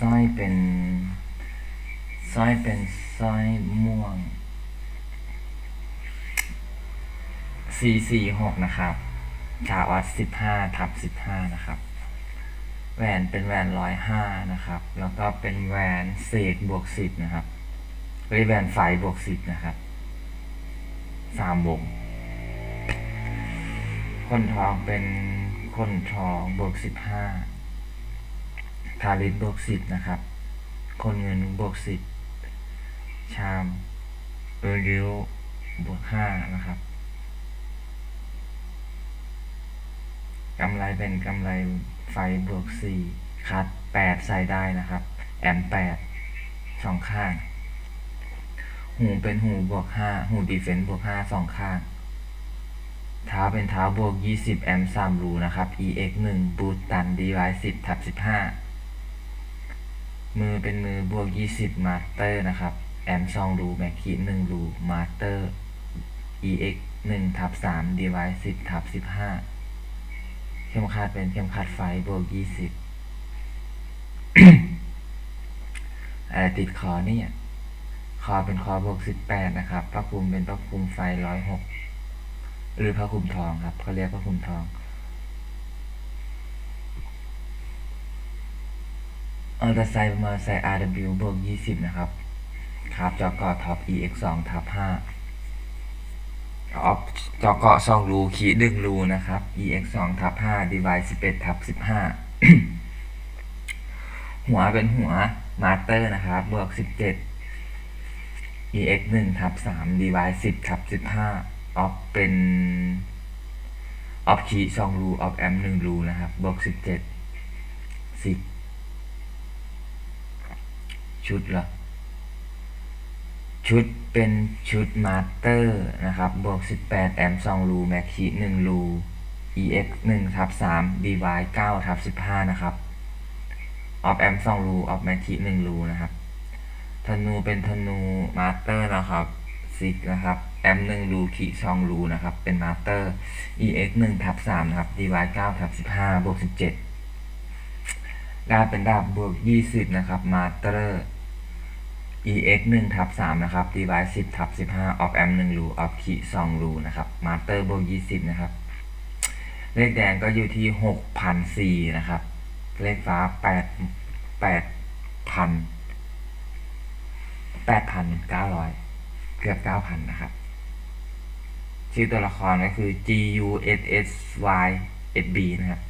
สร้อยเป็นสร้อยเป็นสร้อยม่วงสี่สี่หกนะครับกาวัดสิบห้าทับสิบห้านะครับ แหวนเป็นแหวนร้อยห้านะครับ แล้วก็เป็นแหวนเศษบวกสิบนะครับเฮ้ยแหวนไฟบวกสิบนะครับสามวง คนทองเป็นคนทองบวกสิบห้า ทาริสบวกสิบนะครับ คนเงินบวกสิบชามเออริวบวกห้านะครับกำไรเป็นกำไรไฟบวกสี่คัดแปดใส่ได้นะครับ แอมแปดสองข้าง หูเป็นหูบวกห้าหูดีเฟนต์บวกห้าสองข้างเท้าเป็นเท้าบวก 20 แอมป์3รูนะครับ EX 1 บูตตัน DY 10 ทับ15 มือเป็นมือบวก 20 มาสเตอร์นะครับ แอมป์2รูแม็กคี1รูมาสเตอร์ EX 1ทับ3 DY 10ทับ15 เข้มขัดเป็นเข้มขัดไฟบวก 20อะไรติดคอเนี่ย คอเป็นคอบวก 18 นะครับพระคุมเป็นพระคุมไฟ 106 หรือพระคุมทองครับเขาเรียกพระคุมทอง อัลตราไซด์ประมาณไซด์ RW บวก20 นะครับ ครับ จอเกาะท็อป EX 2ทับ5ออฟจอเกาะ2รูขีดดึงรูนะครับ EX 2ทับ5 device 11ทับ15 หัวเป็นหัวมาสเตอร์นะครับ บวก 17 EX 1ทับ3 device 10ทับ15ออฟเป็นออฟคีสองรูออฟแอมหนึ่งรูนะครับ บวก 17 10 ชุดเหรอชุดเป็นชุดมาสเตอร์นะครับ บวก 18 แอมป์2รูแม็กคี1รู EX 1ทับ3 DY 9ทับ15 นะครับ ออฟแอมป์2รูออฟแม็กคี1รูนะครับ ธนูเป็นธนูมาสเตอร์นะครับซิกนะครับแอมหนึ่งรูขีสองรูนะครับ เป็นมาสเตอร์ EX หนึ่งทับสามนะครับ DY เก้าทับสิบห้าบวกสิบเจ็ดดาบเป็นดาบบวกยี่สิบนะครับมาสเตอร์ EX หนึ่งทับสามนะครับ DY สิบทับสิบห้าออฟแอมหนึ่งรูออฟขีสองรูนะครับมาสเตอร์บวกยี่สิบนะครับ เลขแดงก็อยู่ที่หกพันสี่นะครับ เลขฟ้าแปดแปดพันแปดพันเก้าร้อยเกือบเก้าพันนะครับ ชื่อตัวละครก็คือ G U S S Y S B นะครับ